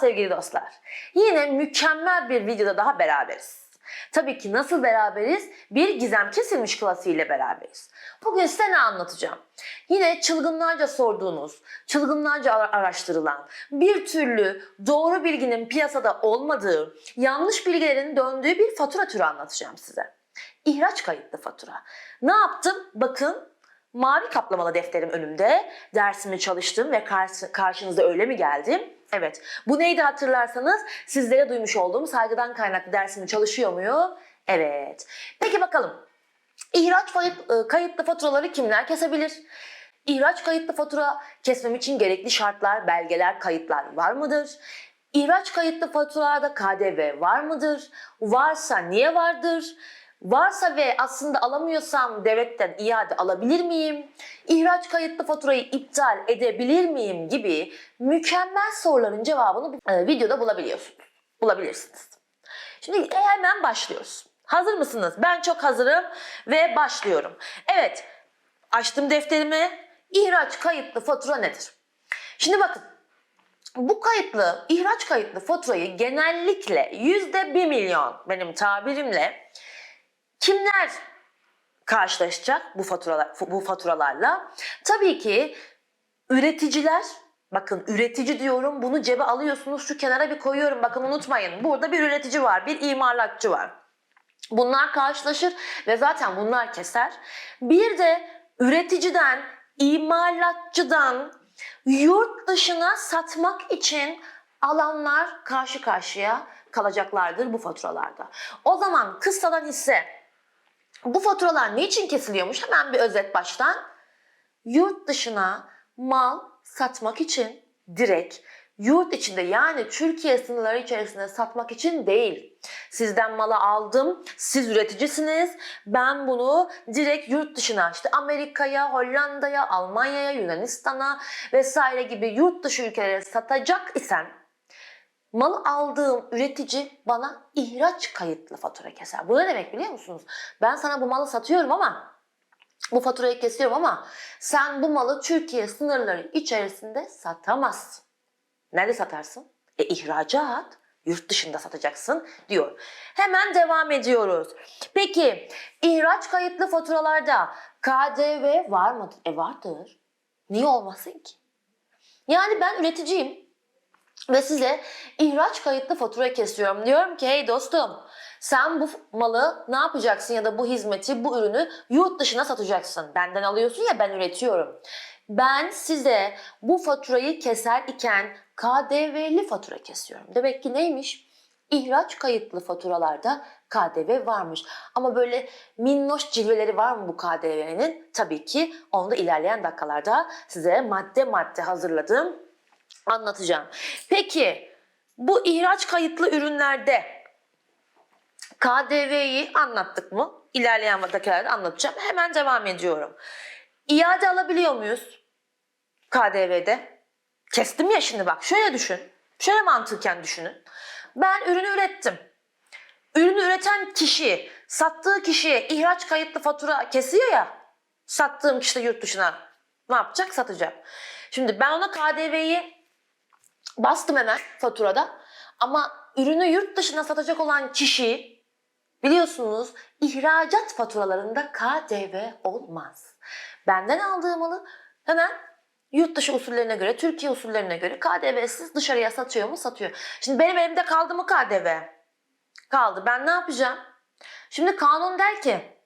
sevgili dostlar. Yine mükemmel bir videoda daha beraberiz. Tabii ki nasıl beraberiz? Bir gizem kesilmiş klasiğiyle beraberiz. Bugün size ne anlatacağım? Yine çılgınlarca sorduğunuz, çılgınlarca ara- araştırılan, bir türlü doğru bilginin piyasada olmadığı, yanlış bilgilerin döndüğü bir fatura türü anlatacağım size. İhraç kayıtlı fatura. Ne yaptım? Bakın mavi kaplamalı defterim önümde. Dersimi çalıştım ve karşı- karşınıza öyle mi geldim? Evet. Bu neydi hatırlarsanız sizlere duymuş olduğum saygıdan kaynaklı dersimi çalışıyor muyum? Evet. Peki bakalım. İhraç e, kayıtlı faturaları kimler kesebilir? İhraç kayıtlı fatura kesmem için gerekli şartlar, belgeler, kayıtlar var mıdır? İhraç kayıtlı faturalarda KDV var mıdır? Varsa niye vardır? Varsa ve aslında alamıyorsam devletten iade alabilir miyim? İhraç kayıtlı faturayı iptal edebilir miyim gibi mükemmel soruların cevabını e, videoda bulabiliyorsunuz. Bulabilirsiniz. Şimdi hemen başlıyoruz. Hazır mısınız? Ben çok hazırım ve başlıyorum. Evet, açtım defterimi. İhraç kayıtlı fatura nedir? Şimdi bakın, bu kayıtlı, ihraç kayıtlı faturayı genellikle yüzde bir milyon benim tabirimle kimler karşılaşacak bu faturalar bu faturalarla? Tabii ki üreticiler Bakın üretici diyorum bunu cebe alıyorsunuz şu kenara bir koyuyorum bakın unutmayın. Burada bir üretici var bir imalatçı var. Bunlar karşılaşır ve zaten bunlar keser. Bir de üreticiden, imalatçıdan yurt dışına satmak için alanlar karşı karşıya kalacaklardır bu faturalarda. O zaman kıssadan hisse bu faturalar niçin kesiliyormuş? Hemen bir özet baştan. Yurt dışına mal satmak için direkt yurt içinde yani Türkiye sınırları içerisinde satmak için değil. Sizden malı aldım, siz üreticisiniz. Ben bunu direkt yurt dışına işte Amerika'ya, Hollanda'ya, Almanya'ya, Yunanistan'a vesaire gibi yurt dışı ülkelere satacak isem Mal aldığım üretici bana ihraç kayıtlı fatura keser. Bu ne demek biliyor musunuz? Ben sana bu malı satıyorum ama bu faturayı kesiyorum ama sen bu malı Türkiye sınırları içerisinde satamazsın. Nerede satarsın? E ihracat. Yurt dışında satacaksın diyor. Hemen devam ediyoruz. Peki ihraç kayıtlı faturalarda KDV var mıdır? E vardır. Niye olmasın ki? Yani ben üreticiyim ve size ihraç kayıtlı fatura kesiyorum. Diyorum ki hey dostum sen bu malı ne yapacaksın ya da bu hizmeti, bu ürünü yurt dışına satacaksın. Benden alıyorsun ya ben üretiyorum. Ben size bu faturayı keser iken KDV'li fatura kesiyorum. Demek ki neymiş? İhraç kayıtlı faturalarda KDV varmış. Ama böyle minnoş cilveleri var mı bu KDV'nin? Tabii ki onu da ilerleyen dakikalarda size madde madde hazırladım anlatacağım. Peki bu ihraç kayıtlı ürünlerde KDV'yi anlattık mı? İlerleyen dakikalarda anlatacağım. Hemen devam ediyorum. İade alabiliyor muyuz? KDV'de. Kestim ya şimdi bak şöyle düşün. Şöyle mantıken düşünün. Ben ürünü ürettim. Ürünü üreten kişi sattığı kişiye ihraç kayıtlı fatura kesiyor ya. Sattığım kişi de yurt dışına ne yapacak? Satacak. Şimdi ben ona KDV'yi bastım hemen faturada. Ama ürünü yurt dışına satacak olan kişi biliyorsunuz ihracat faturalarında KDV olmaz. Benden aldığı malı hemen yurt dışı usullerine göre, Türkiye usullerine göre KDV'siz dışarıya satıyor mu? Satıyor. Şimdi benim elimde kaldı mı KDV? Kaldı. Ben ne yapacağım? Şimdi kanun der ki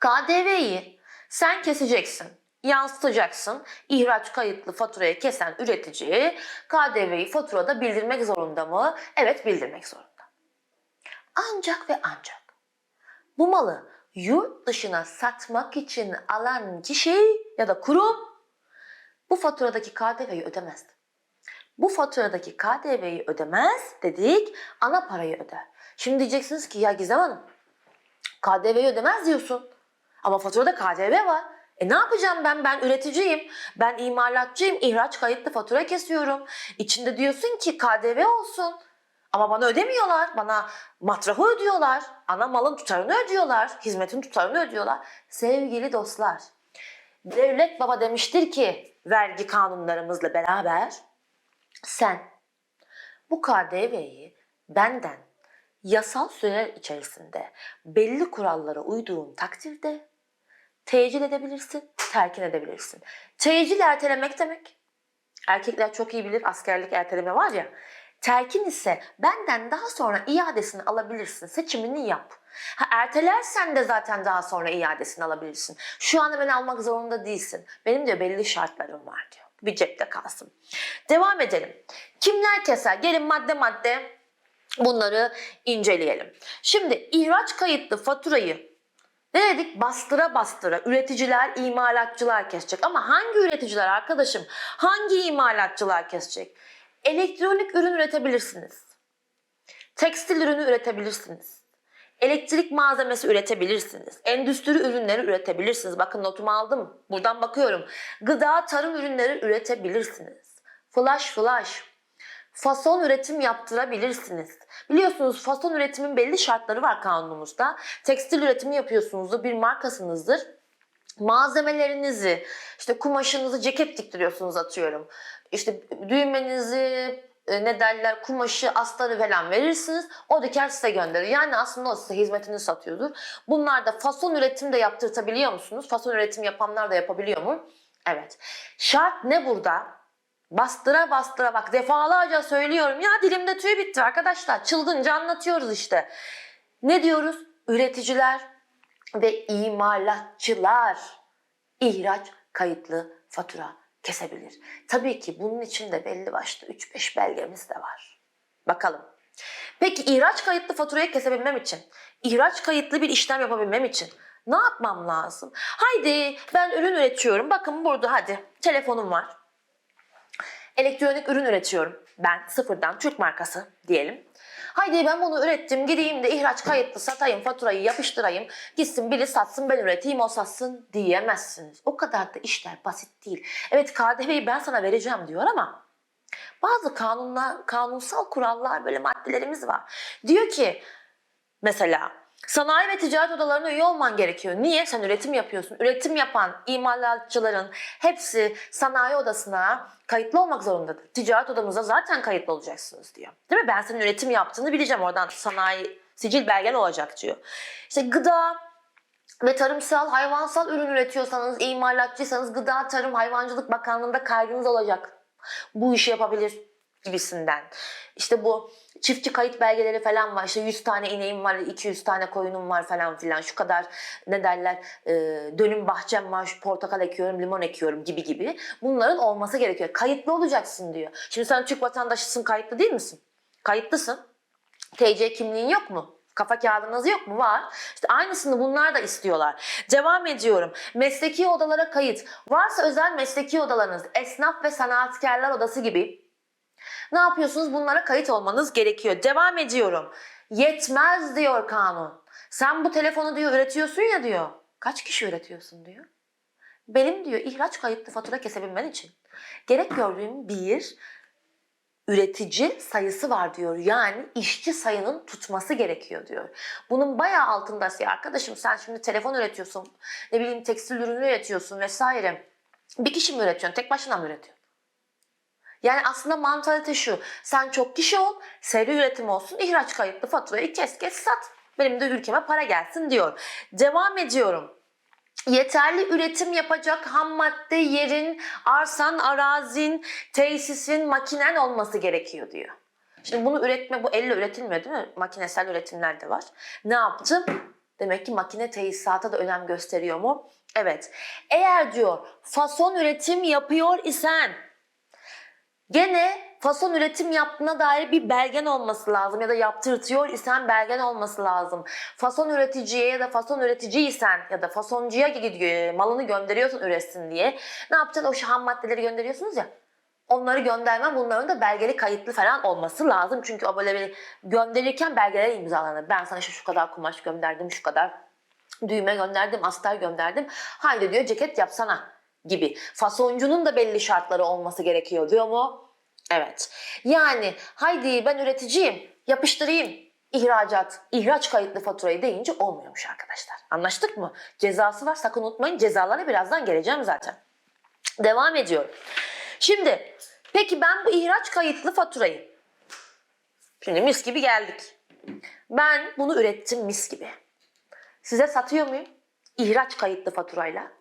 KDV'yi sen keseceksin, yansıtacaksın. İhraç kayıtlı faturaya kesen üretici KDV'yi faturada bildirmek zorunda mı? Evet bildirmek zorunda. Ancak ve ancak bu malı yurt dışına satmak için alan kişi ya da kurum bu faturadaki KDV'yi ödemezdi. Bu faturadaki KDV'yi ödemez dedik, ana parayı öder. Şimdi diyeceksiniz ki ya Gizem Hanım KDV'yi ödemez diyorsun. Ama faturada KDV var. E ne yapacağım ben? Ben üreticiyim. Ben imalatçıyım. ihraç kayıtlı fatura kesiyorum. İçinde diyorsun ki KDV olsun. Ama bana ödemiyorlar. Bana matrahı ödüyorlar. Ana malın tutarını ödüyorlar. Hizmetin tutarını ödüyorlar. Sevgili dostlar, devlet baba demiştir ki vergi kanunlarımızla beraber sen Bu KDV'yi benden yasal süreler içerisinde belli kurallara uyduğun takdirde tecil edebilirsin, terkin edebilirsin. Tecil ertelemek demek. Erkekler çok iyi bilir askerlik erteleme var ya. Terkin ise benden daha sonra iadesini alabilirsin. Seçimini yap. Ha, ertelersen de zaten daha sonra iadesini alabilirsin. Şu anda beni almak zorunda değilsin. Benim diyor belli şartlarım var diyor. Bir cepte kalsın. Devam edelim. Kimler keser? Gelin madde madde bunları inceleyelim. Şimdi ihraç kayıtlı faturayı ne dedik? Bastıra bastıra üreticiler, imalatçılar kesecek. Ama hangi üreticiler arkadaşım? Hangi imalatçılar kesecek? Elektronik ürün üretebilirsiniz. Tekstil ürünü üretebilirsiniz. Elektrik malzemesi üretebilirsiniz. Endüstri ürünleri üretebilirsiniz. Bakın notumu aldım. Buradan bakıyorum. Gıda, tarım ürünleri üretebilirsiniz. Flash flash. Fason üretim yaptırabilirsiniz. Biliyorsunuz fason üretimin belli şartları var kanunumuzda. Tekstil üretimi yapıyorsunuzdur, bir markasınızdır. Malzemelerinizi, işte kumaşınızı ceket diktiriyorsunuz atıyorum. İşte düğmenizi, e, ne derler kumaşı, astarı falan verirsiniz. O diker size gönderir. Yani aslında o size hizmetini satıyordur. Bunlar da fason üretim de yaptırtabiliyor musunuz? Fason üretim yapanlar da yapabiliyor mu? Evet. Şart ne burada? Bastıra bastıra bak defalarca söylüyorum. Ya dilimde tüy bitti arkadaşlar. Çılgınca anlatıyoruz işte. Ne diyoruz? Üreticiler ve imalatçılar ihraç kayıtlı fatura kesebilir. Tabii ki bunun için de belli başlı 3-5 belgemiz de var. Bakalım. Peki ihraç kayıtlı faturayı kesebilmem için, ihraç kayıtlı bir işlem yapabilmem için ne yapmam lazım? Haydi ben ürün üretiyorum. Bakın burada hadi telefonum var. Elektronik ürün üretiyorum. Ben sıfırdan Türk markası diyelim. Haydi ben bunu ürettim gideyim de ihraç kayıtlı satayım faturayı yapıştırayım. Gitsin biri satsın ben üreteyim o satsın diyemezsiniz. O kadar da işler basit değil. Evet KDV'yi ben sana vereceğim diyor ama bazı kanunlar, kanunsal kurallar böyle maddelerimiz var. Diyor ki mesela sanayi ve ticaret odalarına üye olman gerekiyor. Niye? Sen üretim yapıyorsun. Üretim yapan imalatçıların hepsi sanayi odasına kayıtlı olmak zorundadır. Ticaret odamıza zaten kayıtlı olacaksınız diyor. Değil mi? Ben senin üretim yaptığını bileceğim. Oradan sanayi sicil belgen olacak diyor. İşte gıda, ve tarımsal, hayvansal ürün üretiyorsanız, imalatçıysanız Gıda Tarım Hayvancılık Bakanlığı'nda kaydınız olacak. Bu işi yapabilir gibisinden. İşte bu çiftçi kayıt belgeleri falan var. İşte 100 tane ineğim var, 200 tane koyunum var falan filan. Şu kadar ne derler e, dönüm bahçem var, şu portakal ekiyorum, limon ekiyorum gibi gibi. Bunların olması gerekiyor. Kayıtlı olacaksın diyor. Şimdi sen Türk vatandaşısın, kayıtlı değil misin? Kayıtlısın. TC kimliğin yok mu? Kafa kağıdınız yok mu? Var. İşte aynısını bunlar da istiyorlar. Devam ediyorum. Mesleki odalara kayıt. Varsa özel mesleki odalarınız, esnaf ve sanatkarlar odası gibi. Ne yapıyorsunuz? Bunlara kayıt olmanız gerekiyor. Devam ediyorum. Yetmez diyor kanun. Sen bu telefonu diyor üretiyorsun ya diyor. Kaç kişi üretiyorsun diyor. Benim diyor ihraç kayıtlı fatura kesebilmen için gerek gördüğüm bir üretici sayısı var diyor. Yani işçi sayının tutması gerekiyor diyor. Bunun bayağı altında ya arkadaşım sen şimdi telefon üretiyorsun, ne bileyim tekstil ürünü üretiyorsun vesaire. Bir kişi mi üretiyorsun? Tek başına mı üretiyorsun? Yani aslında mantalite şu. Sen çok kişi ol, seri üretim olsun, ihraç kayıtlı faturayı kes kes sat. Benim de ülkeme para gelsin diyor. Devam ediyorum. Yeterli üretim yapacak ham madde yerin, arsan, arazin, tesisin, makinen olması gerekiyor diyor. Şimdi bunu üretme, bu elle üretilmiyor değil mi? Makinesel üretimler de var. Ne yaptım? Demek ki makine tesisata da önem gösteriyor mu? Evet. Eğer diyor fason üretim yapıyor isen Gene fason üretim yaptığına dair bir belgen olması lazım ya da yaptırtıyor isen belgen olması lazım. Fason üreticiye ya da fason üreticiysen ya da fasoncuya gidiyor malını gönderiyorsun üretsin diye. Ne yapacaksın? O ham maddeleri gönderiyorsunuz ya. Onları göndermem bunların da belgeli kayıtlı falan olması lazım. Çünkü o böyle bir gönderirken belgeler imzalanır. Ben sana işte şu kadar kumaş gönderdim, şu kadar düğme gönderdim, astar gönderdim. Haydi diyor ceket yapsana gibi. Fasoncunun da belli şartları olması gerekiyor diyor mu? Evet. Yani haydi ben üreticiyim, yapıştırayım ihracat, ihraç kayıtlı faturayı deyince olmuyormuş arkadaşlar. Anlaştık mı? Cezası var sakın unutmayın. Cezalara birazdan geleceğim zaten. Devam ediyorum. Şimdi peki ben bu ihraç kayıtlı faturayı Şimdi mis gibi geldik. Ben bunu ürettim mis gibi. Size satıyor muyum? İhraç kayıtlı faturayla.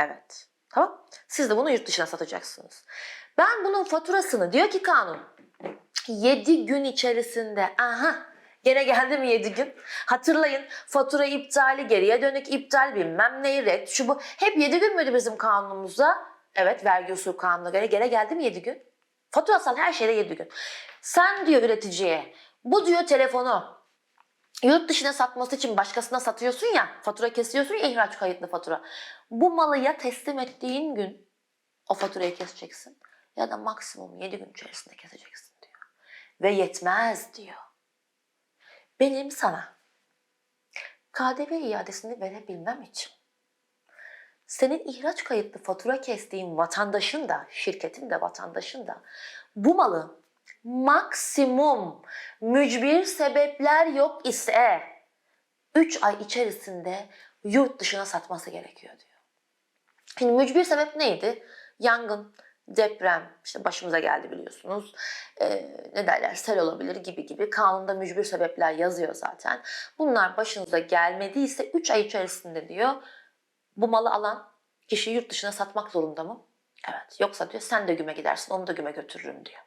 Evet. Tamam. Siz de bunu yurt dışına satacaksınız. Ben bunun faturasını diyor ki kanun 7 gün içerisinde aha gene geldi mi 7 gün? Hatırlayın fatura iptali geriye dönük iptal bilmem neyi red şu bu hep 7 gün müydü bizim kanunumuzda? Evet vergi usulü kanununa göre gene geldi mi 7 gün? Faturasal her şeyde 7 gün. Sen diyor üreticiye bu diyor telefonu yurt dışına satması için başkasına satıyorsun ya fatura kesiyorsun ya ihraç kayıtlı fatura. Bu malı ya teslim ettiğin gün o faturayı keseceksin ya da maksimum 7 gün içerisinde keseceksin diyor. Ve yetmez diyor. Benim sana KDV iadesini verebilmem için senin ihraç kayıtlı fatura kestiğin vatandaşın da, şirketin de vatandaşın da bu malı maksimum mücbir sebepler yok ise 3 ay içerisinde yurt dışına satması gerekiyor diyor. Şimdi mücbir sebep neydi? Yangın, deprem, işte başımıza geldi biliyorsunuz. Ee, ne derler, sel olabilir gibi gibi. Kanunda mücbir sebepler yazıyor zaten. Bunlar başınıza gelmediyse 3 ay içerisinde diyor bu malı alan kişi yurt dışına satmak zorunda mı? Evet. Yoksa diyor sen de güme gidersin, onu da güme götürürüm diyor.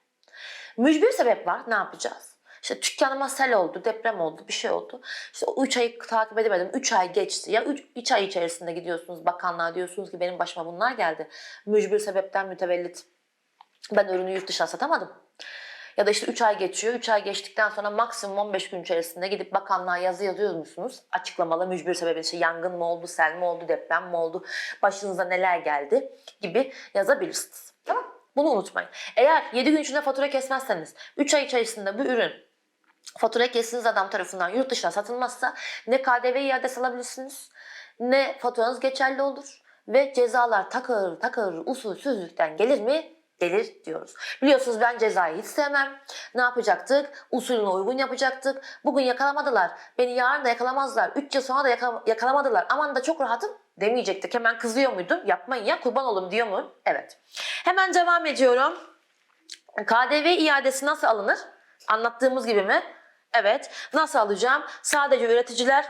Mücbir sebep var, ne yapacağız? İşte dükkanıma sel oldu, deprem oldu, bir şey oldu. İşte o 3 ayı takip edemedim. 3 ay geçti. Ya 3 ay içerisinde gidiyorsunuz bakanlığa diyorsunuz ki benim başıma bunlar geldi. Mücbir sebepten mütevellit. Ben ürünü yurt dışına satamadım. Ya da işte 3 ay geçiyor. 3 ay geçtikten sonra maksimum 15 gün içerisinde gidip bakanlığa yazı yazıyor musunuz? Açıklamalı mücbir sebebi işte yangın mı oldu, sel mi oldu, deprem mi oldu, başınıza neler geldi gibi yazabilirsiniz. Tamam Bunu unutmayın. Eğer 7 gün içinde fatura kesmezseniz 3 ay içerisinde bu ürün fatura kestiğiniz adam tarafından yurt dışına satılmazsa ne KDV iadesi alabilirsiniz ne faturanız geçerli olur ve cezalar takır takır usulsüzlükten gelir mi? Gelir diyoruz. Biliyorsunuz ben cezayı hiç sevmem. Ne yapacaktık? Usulüne uygun yapacaktık. Bugün yakalamadılar. Beni yarın da yakalamazlar. 3 yıl sonra da yaka- yakalamadılar. Aman da çok rahatım demeyecektik. Hemen kızıyor muydum? Yapmayın ya kurban olun diyor mu? Evet. Hemen devam ediyorum. KDV iadesi nasıl alınır? Anlattığımız gibi mi? Evet. Nasıl alacağım? Sadece üreticiler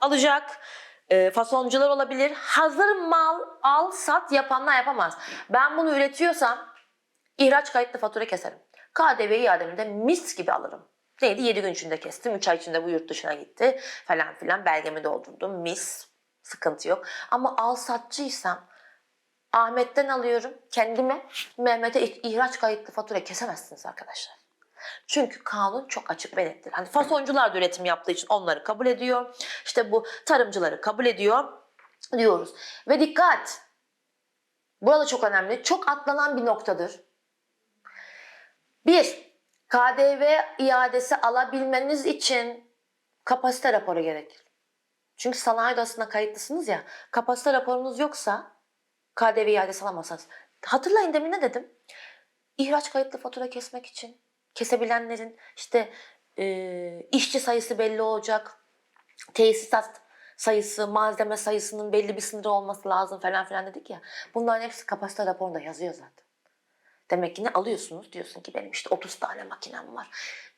alacak. E, fasoncular olabilir. Hazır mal al sat yapanlar yapamaz. Ben bunu üretiyorsam ihraç kayıtlı fatura keserim. KDV iademi de mis gibi alırım. Neydi? 7 gün içinde kestim. 3 ay içinde bu yurt dışına gitti. Falan filan belgemi doldurdum. Mis. Sıkıntı yok. Ama al satçıysam Ahmet'ten alıyorum kendime. Mehmet'e ihraç kayıtlı fatura kesemezsiniz arkadaşlar. Çünkü kanun çok açık ve nettir. Hani fasoncular da üretim yaptığı için onları kabul ediyor. İşte bu tarımcıları kabul ediyor diyoruz. Ve dikkat! Burada çok önemli. Çok atlanan bir noktadır. Bir, KDV iadesi alabilmeniz için kapasite raporu gerekir. Çünkü sanayi odasına kayıtlısınız ya. Kapasite raporunuz yoksa KDV iadesi alamazsınız. Hatırlayın demin ne dedim? İhraç kayıtlı fatura kesmek için kesebilenlerin işte e, işçi sayısı belli olacak. Tesisat sayısı, malzeme sayısının belli bir sınırı olması lazım falan filan dedik ya. Bunların hepsi kapasite raporunda yazıyor zaten. Demek ki ne alıyorsunuz? Diyorsun ki benim işte 30 tane makinem var.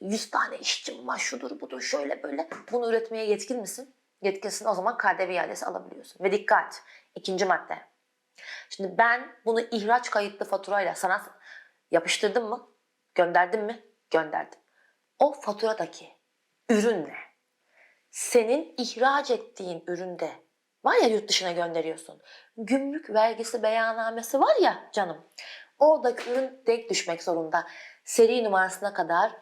100 tane işçim var. Şudur budur şöyle böyle. Bunu üretmeye yetkin misin? Yetkinsin o zaman KDV iadesi alabiliyorsun. Ve dikkat! ikinci madde. Şimdi ben bunu ihraç kayıtlı faturayla sana yapıştırdım mı? Gönderdim mi? Gönderdim. O faturadaki ürünle senin ihraç ettiğin üründe var ya yurt dışına gönderiyorsun. Gümrük vergisi beyannamesi var ya canım. Oradaki ürün denk düşmek zorunda. Seri numarasına kadar,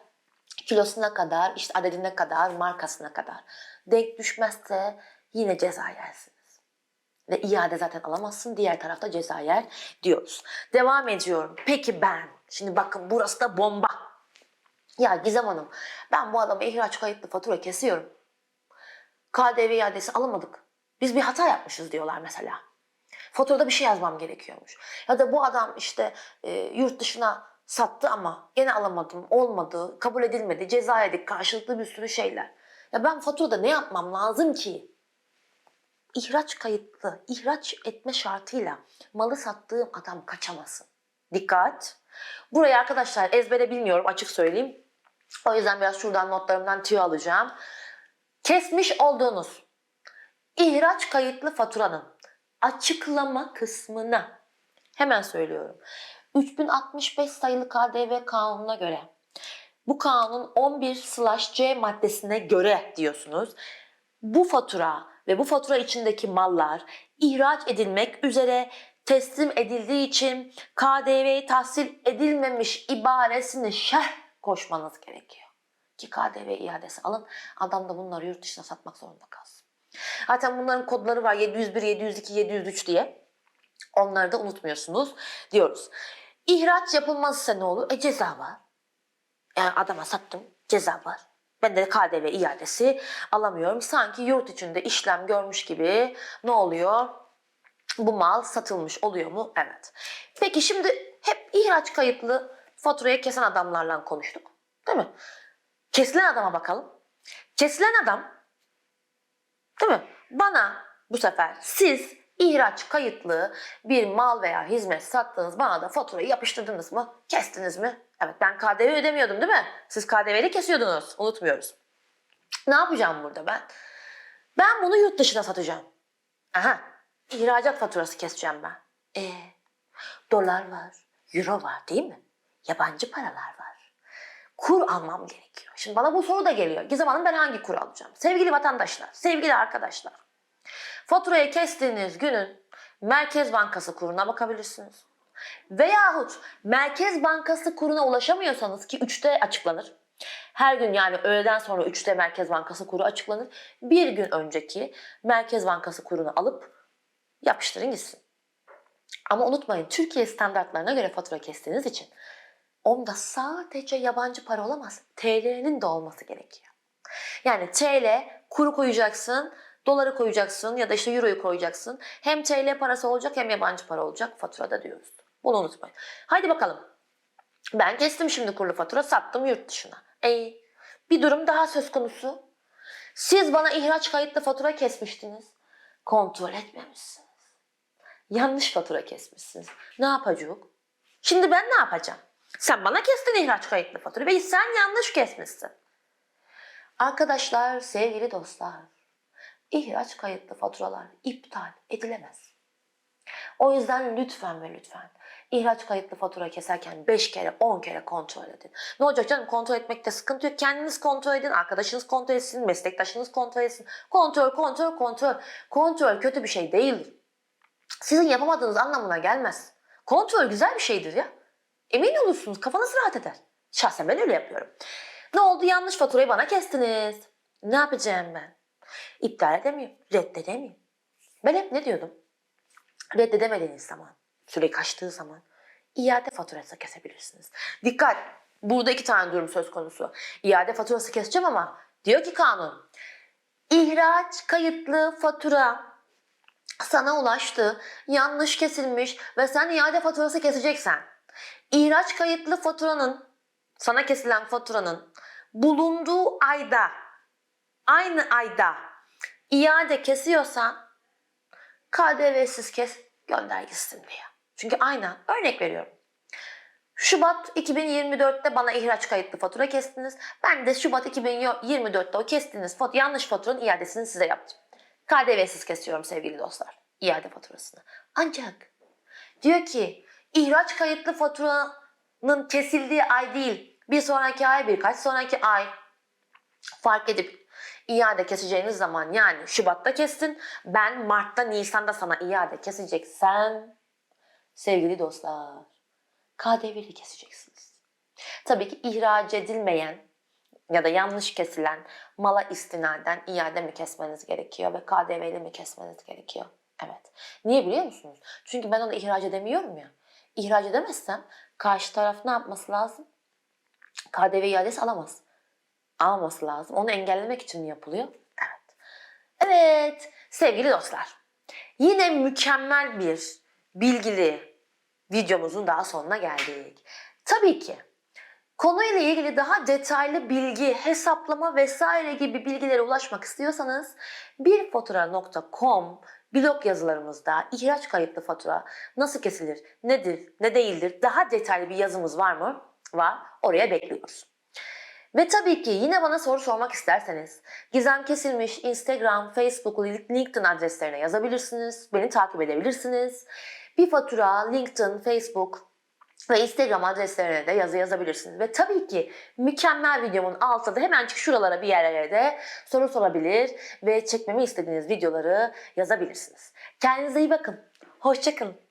kilosuna kadar, işte adedine kadar, markasına kadar. Denk düşmezse yine ceza yersiniz. Ve iade zaten alamazsın. Diğer tarafta ceza yer diyoruz. Devam ediyorum. Peki ben, şimdi bakın burası da bomba. Ya Gizem Hanım, ben bu adama ihraç kayıtlı fatura kesiyorum. KDV iadesi alamadık. Biz bir hata yapmışız diyorlar mesela. Faturada bir şey yazmam gerekiyormuş. Ya da bu adam işte e, yurt dışına sattı ama gene alamadım, olmadı, kabul edilmedi, ceza yedik, karşılıklı bir sürü şeyler. Ya ben faturada ne yapmam lazım ki? İhraç kayıtlı, ihraç etme şartıyla malı sattığım adam kaçamasın. Dikkat! Burayı arkadaşlar ezbere bilmiyorum açık söyleyeyim. O yüzden biraz şuradan notlarımdan tüyo alacağım. Kesmiş olduğunuz ihraç kayıtlı faturanın açıklama kısmına hemen söylüyorum. 3065 sayılı KDV kanununa göre bu kanun 11/C maddesine göre diyorsunuz. Bu fatura ve bu fatura içindeki mallar ihraç edilmek üzere teslim edildiği için KDV'yi tahsil edilmemiş ibaresini şerh koşmanız gerekiyor. Ki KDV iadesi alın adam da bunları yurt dışına satmak zorunda kalsın. Zaten bunların kodları var 701, 702, 703 diye. Onları da unutmuyorsunuz diyoruz. İhraç yapılmazsa ne olur? E ceza var. Yani adama sattım ceza var. Ben de KDV iadesi alamıyorum. Sanki yurt içinde işlem görmüş gibi ne oluyor? Bu mal satılmış oluyor mu? Evet. Peki şimdi hep ihraç kayıtlı faturaya kesen adamlarla konuştuk. Değil mi? Kesilen adama bakalım. Kesilen adam değil mi? Bana bu sefer siz ihraç kayıtlı bir mal veya hizmet sattınız bana da faturayı yapıştırdınız mı? Kestiniz mi? Evet ben KDV ödemiyordum değil mi? Siz KDV'li kesiyordunuz. Unutmuyoruz. Ne yapacağım burada ben? Ben bunu yurt dışına satacağım. Aha. İhracat faturası keseceğim ben. E, dolar var, euro var değil mi? Yabancı paralar var. Kur almam gerekiyor. Şimdi bana bu soru da geliyor. Gizem Hanım ben hangi kur alacağım? Sevgili vatandaşlar, sevgili arkadaşlar. Faturayı kestiğiniz günün Merkez Bankası kuruna bakabilirsiniz. Veyahut Merkez Bankası kuruna ulaşamıyorsanız ki 3'te açıklanır. Her gün yani öğleden sonra 3'te Merkez Bankası kuru açıklanır. Bir gün önceki Merkez Bankası kurunu alıp yapıştırın gitsin. Ama unutmayın Türkiye standartlarına göre fatura kestiğiniz için onda sadece yabancı para olamaz. TL'nin de olması gerekiyor. Yani TL kuru koyacaksın, doları koyacaksın ya da işte euroyu koyacaksın. Hem TL parası olacak hem yabancı para olacak faturada diyoruz. Bunu unutmayın. Haydi bakalım. Ben kestim şimdi kurlu fatura sattım yurt dışına. E, bir durum daha söz konusu. Siz bana ihraç kayıtlı fatura kesmiştiniz. Kontrol etmemişsiniz. Yanlış fatura kesmişsiniz. Ne yapacak? Şimdi ben ne yapacağım? Sen bana kestin ihraç kayıtlı fatura ve sen yanlış kesmişsin. Arkadaşlar, sevgili dostlar, ihraç kayıtlı faturalar iptal edilemez. O yüzden lütfen ve lütfen ihraç kayıtlı fatura keserken 5 kere 10 kere kontrol edin. Ne olacak canım kontrol etmekte sıkıntı yok. Kendiniz kontrol edin, arkadaşınız kontrol etsin, meslektaşınız kontrol etsin. Kontrol, kontrol, kontrol. Kontrol kötü bir şey değildir. Sizin yapamadığınız anlamına gelmez. Kontrol güzel bir şeydir ya. Emin olursunuz, kafanız rahat eder. Şahsen ben öyle yapıyorum. Ne oldu? Yanlış faturayı bana kestiniz. Ne yapacağım ben? İptal edemiyorum, reddedemiyorum. Ben hep ne diyordum? Reddedemediğiniz zaman, süre kaçtığı zaman iade faturası kesebilirsiniz. Dikkat! Burada iki tane durum söz konusu. İade faturası keseceğim ama diyor ki kanun, ihraç kayıtlı fatura sana ulaştı, yanlış kesilmiş ve sen iade faturası keseceksen, ihraç kayıtlı faturanın, sana kesilen faturanın bulunduğu ayda, aynı ayda iade kesiyorsan KDV'siz kes gönder gitsin diye. Çünkü aynen örnek veriyorum. Şubat 2024'te bana ihraç kayıtlı fatura kestiniz. Ben de Şubat 2024'te o kestiğiniz fat yanlış faturanın iadesini size yaptım. KDV'siz kesiyorum sevgili dostlar iade faturasını. Ancak diyor ki ihraç kayıtlı faturanın kesildiği ay değil bir sonraki ay birkaç sonraki ay fark edip iade keseceğiniz zaman yani Şubat'ta kestin ben Mart'ta Nisan'da sana iade keseceksen sevgili dostlar KDV'li keseceksiniz. Tabii ki ihraç edilmeyen ya da yanlış kesilen mala istinaden iade mi kesmeniz gerekiyor ve KDV'li mi kesmeniz gerekiyor? Evet. Niye biliyor musunuz? Çünkü ben onu ihraç edemiyorum ya. İhraç edemezsem karşı taraf ne yapması lazım? KDV iadesi alamaz. Almaması lazım. Onu engellemek için yapılıyor. Evet. Evet sevgili dostlar. Yine mükemmel bir bilgili videomuzun daha sonuna geldik. Tabii ki konuyla ilgili daha detaylı bilgi, hesaplama vesaire gibi bilgilere ulaşmak istiyorsanız birfatura.com blog yazılarımızda ihraç kayıtlı fatura nasıl kesilir, nedir, ne değildir daha detaylı bir yazımız var mı? Var. Oraya bekliyoruz. Ve tabii ki yine bana soru sormak isterseniz Gizem Kesilmiş Instagram, Facebook, LinkedIn adreslerine yazabilirsiniz. Beni takip edebilirsiniz. Bir fatura, LinkedIn, Facebook ve Instagram adreslerine de yazı yazabilirsiniz. Ve tabii ki mükemmel videomun altında hemen şuralara bir yerlere de soru sorabilir ve çekmemi istediğiniz videoları yazabilirsiniz. Kendinize iyi bakın. Hoşçakalın.